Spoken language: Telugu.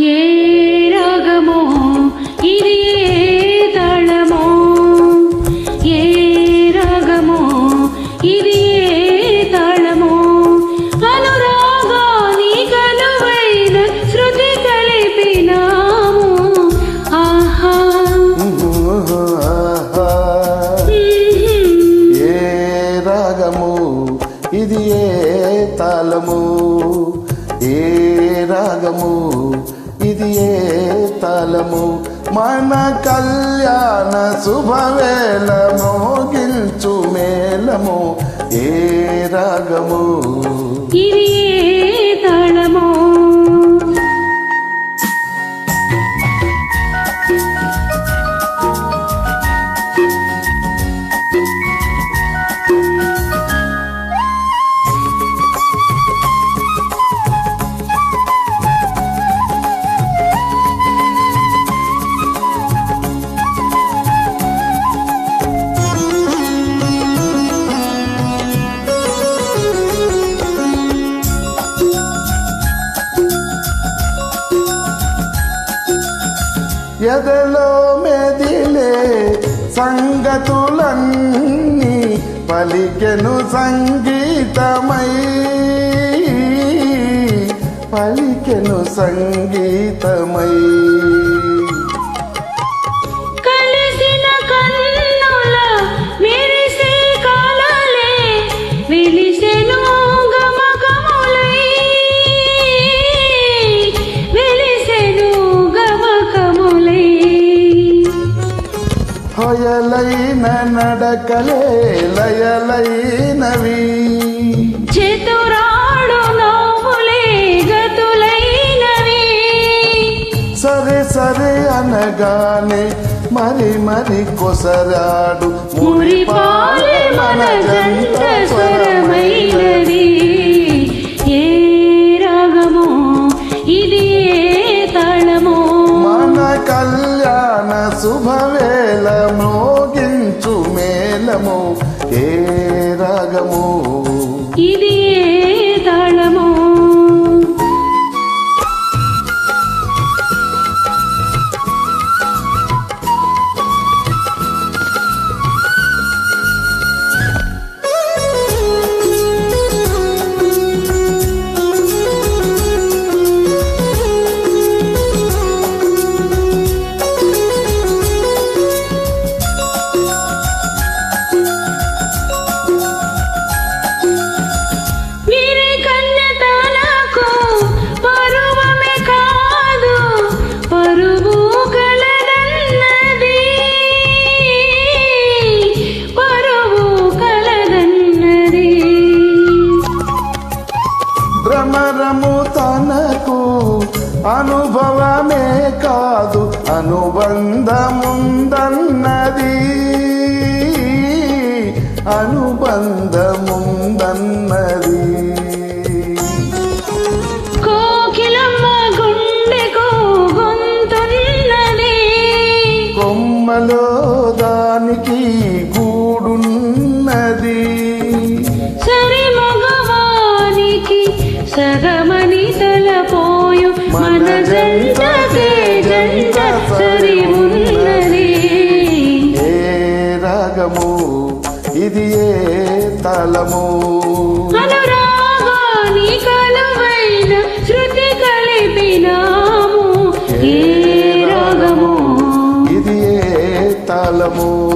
ఏ రాగమో ఇది ఏ తాళమో? ఏ రాగమో ఇది ఏ తాళమో? అనురాగాని కలువైన శృతి కలిపినాము. ఆహా. ఏ రాగము ఇది ఏ తాళము ఏ రాగము ఇది ఏ తాళము మన కళ్యాణ శుభవేళ మోగించు మేళము. ఏ రాగము ఎదలో మెదిలే సంగతులన్నీ పలికెను సంగీతమై. పలికెను సంగీతమై. హొయలైన నడకలే లయలైనవి చేతురాడు నవ్వులే గతులైనవి. సరే సరే అనగానే మరి మరి కొసరాడు. మురిపాలే మన జంట స్వరమైనది ఇది అనుభవమే కాదు అనుబంధముందన్నది. అనుబంధముందన్నది. రాగము? ఇది ఏ తాళము?